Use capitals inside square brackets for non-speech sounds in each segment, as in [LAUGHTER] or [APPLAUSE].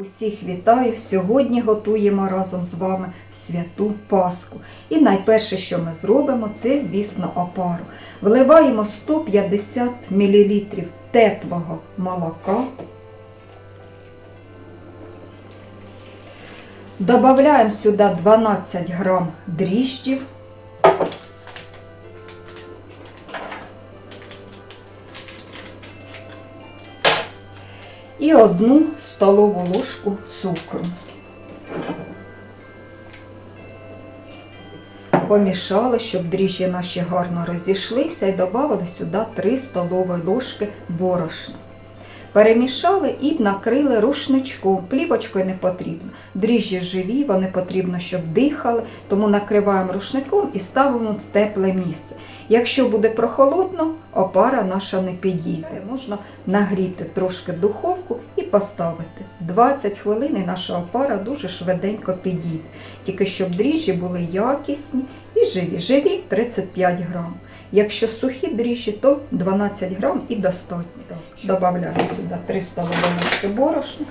Усіх вітаю! Сьогодні готуємо разом з вами святу Пасху. І найперше, що ми зробимо, це, звісно, опару. Вливаємо 150 мл теплого молока. Добавляємо сюди 12 грам дріжджів. І одну столову ложку цукру. Помішали, щоб дріжджі наші гарно розійшлися, і додали сюди 3 столові ложки борошна. Перемішали і накрили рушничком. Плівочкою не потрібно. Дріжджі живі, вони потрібно, щоб дихали, тому накриваємо рушником і ставимо в тепле місце. Якщо буде прохолодно, опара наша не підійде. Можна нагріти трошки духовку поставити. 20 хвилин і наша опара дуже швиденько підійде. Тільки щоб дріжджі були якісні і живі. Живі 35 грам. Якщо сухі дріжджі, то 12 грам і достатньо. Додаємо сюди 3 столові ложки борошна,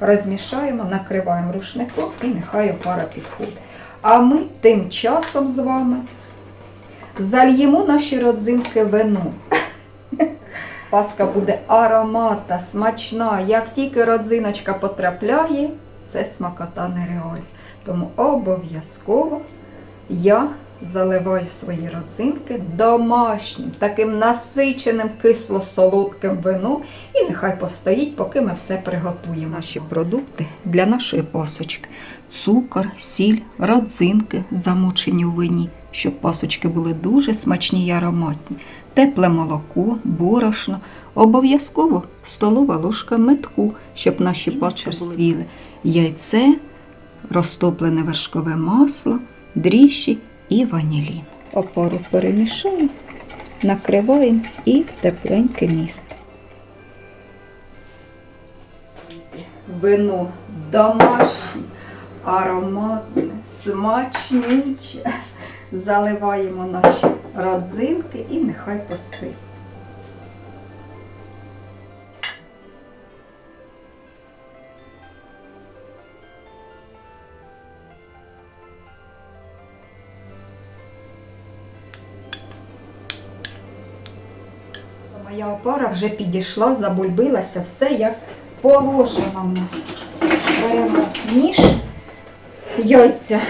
розмішаємо, накриваємо рушником і нехай опара підходить. А ми тим часом з вами зальємо наші родзинки вином. Паска буде ароматна, смачна. Як тільки родзиночка потрапляє, це смакота нереальна. Тому обов'язково я заливаю свої родзинки домашнім, таким насиченим кисло-солодким вином. І нехай постоїть, поки ми все приготуємо. Наші продукти для нашої пасочки: цукор, сіль, родзинки, замочені у вині, щоб пасочки були дуже смачні й ароматні, тепле молоко, борошно, обов'язково столова ложка метку, щоб наші черствіли, яйце, розтоплене вершкове масло, дріжджі і ванілін. Опару перемішали, накриваємо і в тепленьке місто. Вино домашнє, ароматне, смачнюче. Заливаємо наші родзинки і нехай постоїть. Моя опара вже підійшла, забульбилася, все як положено в нас. Беремо ніж, яйця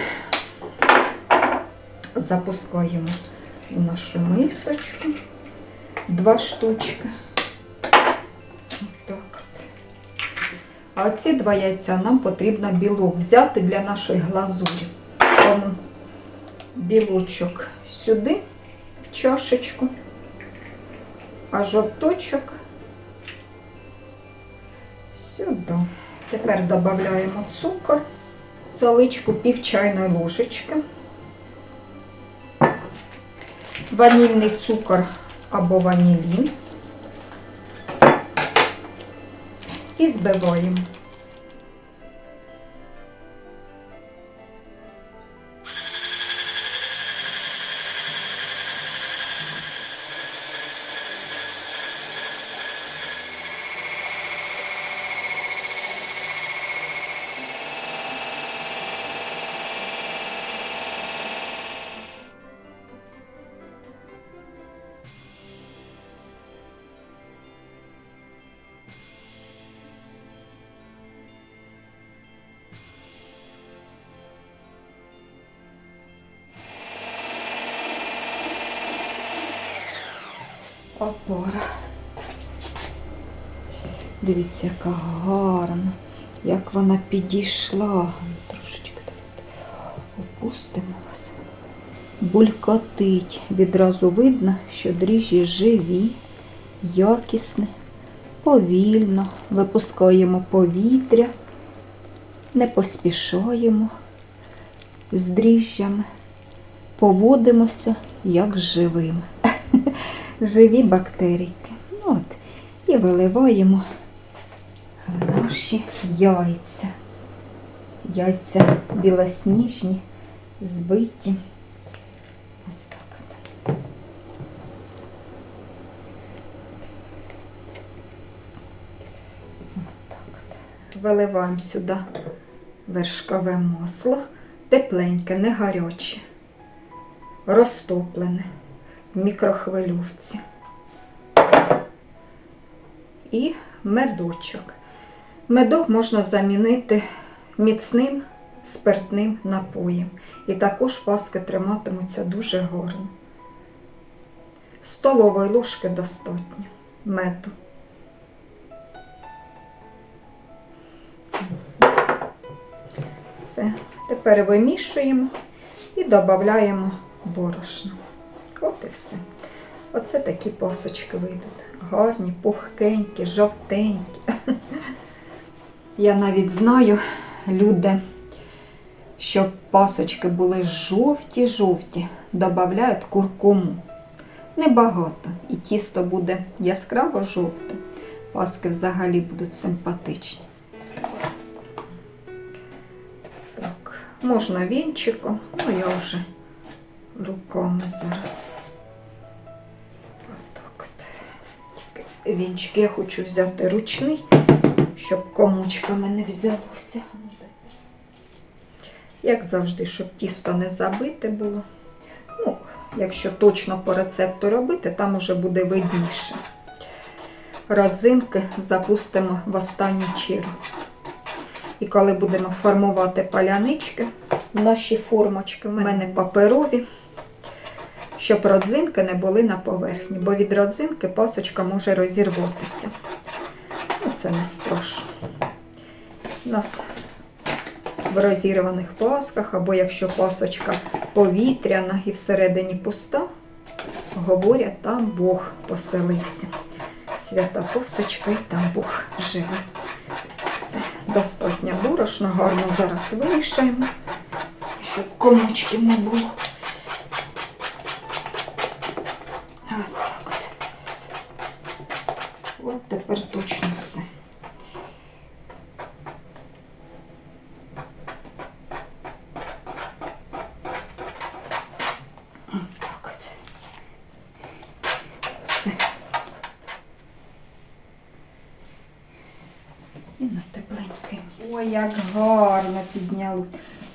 запускаємо в нашу мисочку. Два штучки. Отак от. А ці два яйця нам потрібно білок взяти для нашої глазурі. Тому білочок сюди, в чашечку а жовточок сюди. Тепер додаємо цукор, соличку пів чайної ложечки, ванільний цукор або ванілін і збиваємо. Опора. Дивіться, яка гарна, як вона підійшла. Трошечки опустимо вас. Булькотить. Відразу видно, що дріжджі живі, якісні, повільно. Випускаємо повітря, не поспішаємо з дріжджами, поводимося як живими [LAUGHS] живі бактерійки. Ну, От. І виливаємо в наші яйця. Яйця білосніжні, збиті. Виливаємо сюди вершкове масло, тепленьке, не гаряче, розтоплене мікрохвильовці. І медочок. Медок можна замінити міцним спиртним напоєм. І також паски триматимуться дуже гарно. Столової ложки достатньо меду. Все. Тепер вимішуємо і додаємо борошно. От і все. Оце такі посочки вийдуть. Гарні, пухкенькі, жовтенькі. [LAUGHS] Я навіть знаю, люди, щоб пасочки були жовті-жовті, додають куркуму. Небагато. І тісто буде яскраво жовте. Паски взагалі будуть симпатичні. Так, можна вінчиком, ну я вже руками зараз. Вінчик я хочу взяти ручний, щоб комочками не взялося. Як завжди, щоб тісто не забите було. Ну, якщо точно по рецепту робити, там уже буде видніше. Родзинки запустимо в останню чергу. І коли будемо формувати палянички, наші формочки, в мене паперові, щоб родзинки не були на поверхні, бо від родзинки пасочка може розірватися. Ну, це не страшно. У нас в розірваних пасках, або якщо пасочка повітряна і всередині пуста, говорять, там Бог поселився. Свята пасочка і там Бог живе. Все, достатньо борошно, гарно зараз вимішаємо, щоб комочків не було. От так от. От тепер точно все. От так от. Все. І на тепленьке місце. Ой, як гарно підняло.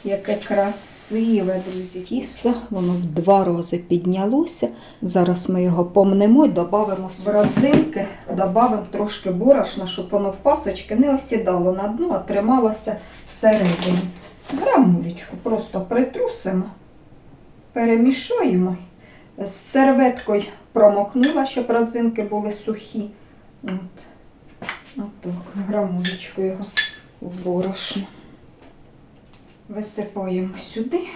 Яке красиве, друзі. Тісто, воно в два рази піднялося. Зараз ми його помнемо і додамо родзинки, додамо трошки борошна, щоб воно в пасочки не осідало на дно, а трималося всередині. Грамулечку просто притрусимо, перемішаємо. З серветкою промокнула, щоб родзинки були сухі. От. Отак, грамулечку його в борошно. Висипаємо сюди.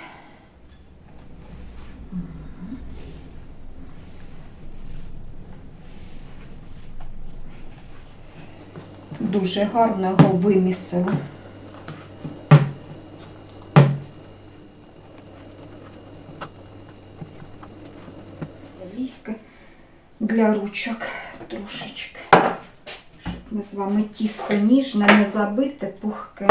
Дуже гарно його вимісили. Олійки для ручок трошечки ми з вами тісто ніжне, не забите, пухке.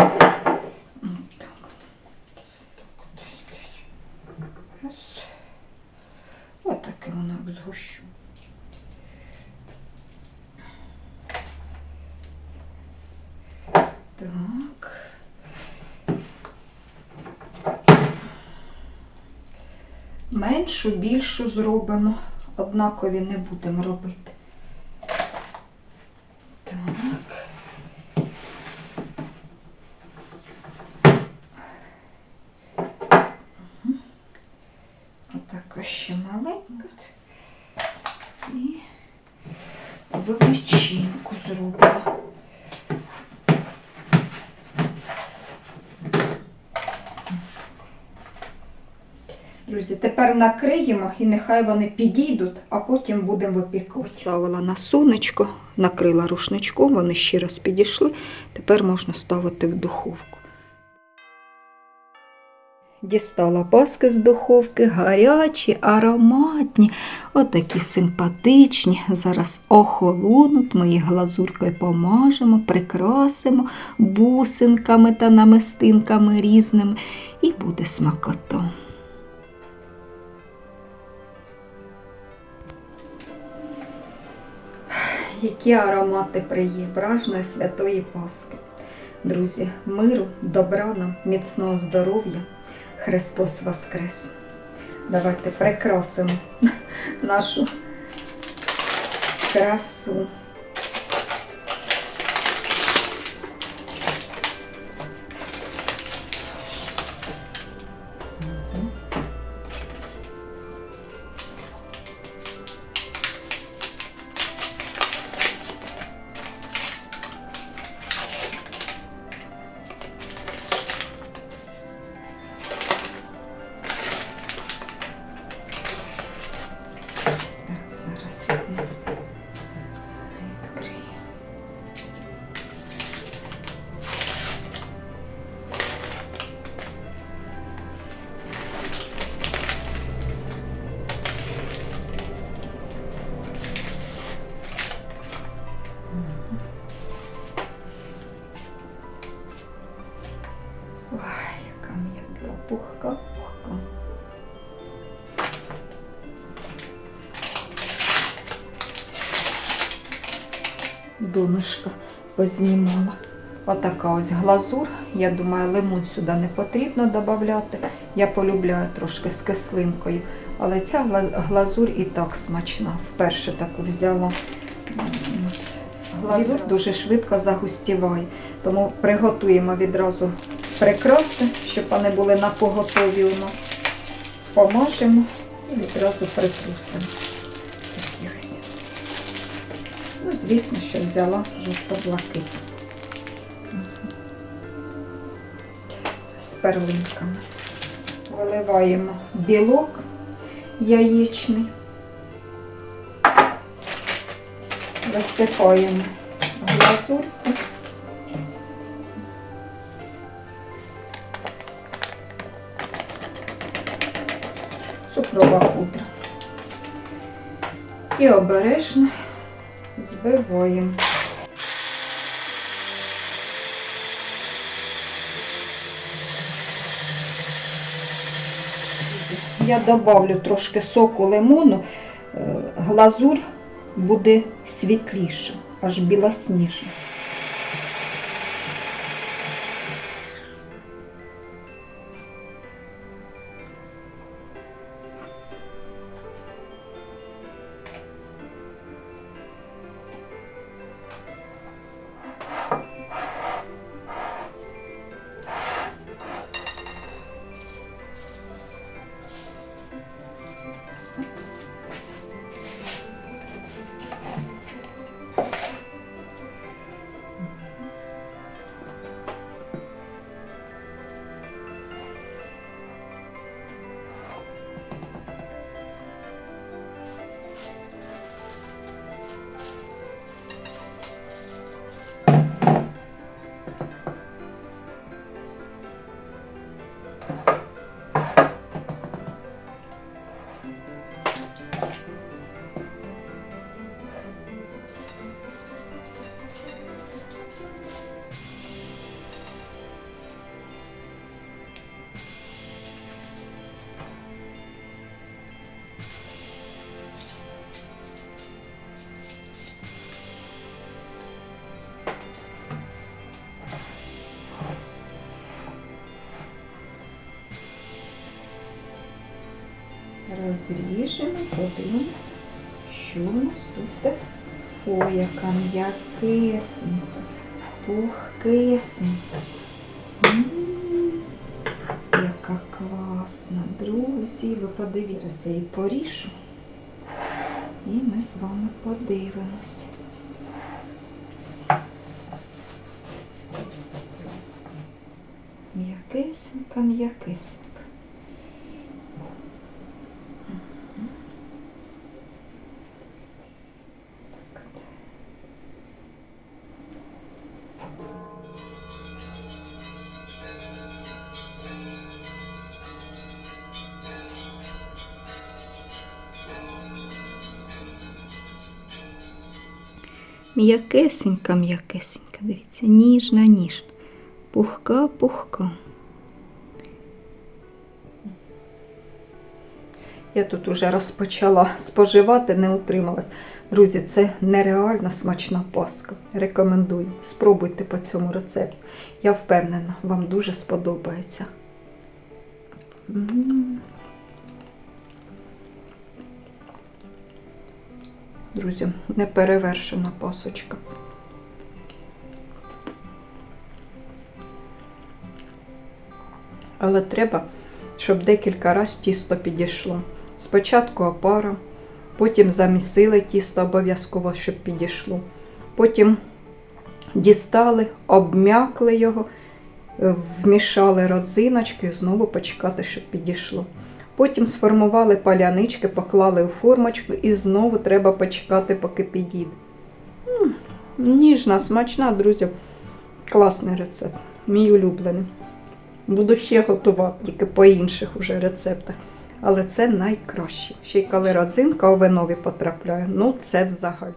Отаке воно як згущу. Так. Меншу, більшу зробимо. Однакові не будемо робити. Так. Мгм. Отака ще маленька. І величинку зробила. Друзі, тепер накриємо і нехай вони підійдуть, а потім будемо випікувати. Ставила на сонечко, накрила рушничком, вони ще раз підійшли. Тепер можна ставити в духовку. Дістала паски з духовки, гарячі, ароматні, отакі симпатичні. Зараз охолонуть, ми їх глазуркою помажемо, прикрасимо бусинками та намистинками різними, і буде смакота. Які аромати приїзд справжньої святої Пасхи. Друзі, миру, добра нам, міцного здоров'я. Христос Воскрес! Давайте прикрасимо нашу красу. Пухка, пухка. донышко познімала. Отака ось глазур. Я думаю, лимон сюди не потрібно додати. Я полюбляю трошки з кислинкою. Але ця глазур і так смачна. Вперше таку взяла. Глазур дуже швидко загустіває. Тому приготуємо відразу прикраси, щоб вони були на поготові у нас. Помажемо і відразу притрусимо. Такі ось. Ну, звісно, що взяла жовто-блакитну. З перлинками. Виливаємо білок яєчний. Висипаємо глазурку. Цукрова пудра. І обережно збиваємо. Я добавлю трошки соку лимону, е, глазур буде світліша, аж білосніжна. Розріжемо, подивимося, що у нас тут. Ой, яка м'якесенька, пухкесенька. М, Яка класна, друзі, ви подивіться, я її поріжу. І ми з вами подивимось. М'якесенька, м'якесенька. М'якесенька, м'якесенька, дивіться, ніжна, ніжна. Пухка, пухка. Я тут уже розпочала споживати, не утрималась. Друзі, це нереально смачна паска. Рекомендую. Спробуйте по цьому рецепту. Я впевнена, вам дуже сподобається. Друзі, неперевершена пасочка. Але треба, щоб декілька разів тісто підійшло. Спочатку опара, потім замісили тісто обов'язково, щоб підійшло. Потім дістали, обм'якли його, вмішали родзиночки і знову почекати, щоб підійшло. Потім сформували палянички, поклали у формочку і знову треба почекати, поки підійде. Ніжна, смачна, друзі. Класний рецепт. Мій улюблений. Буду ще готувати, тільки по інших уже рецептах. Але це найкраще. Ще й коли родзинка овенові потрапляє, ну це взагалі.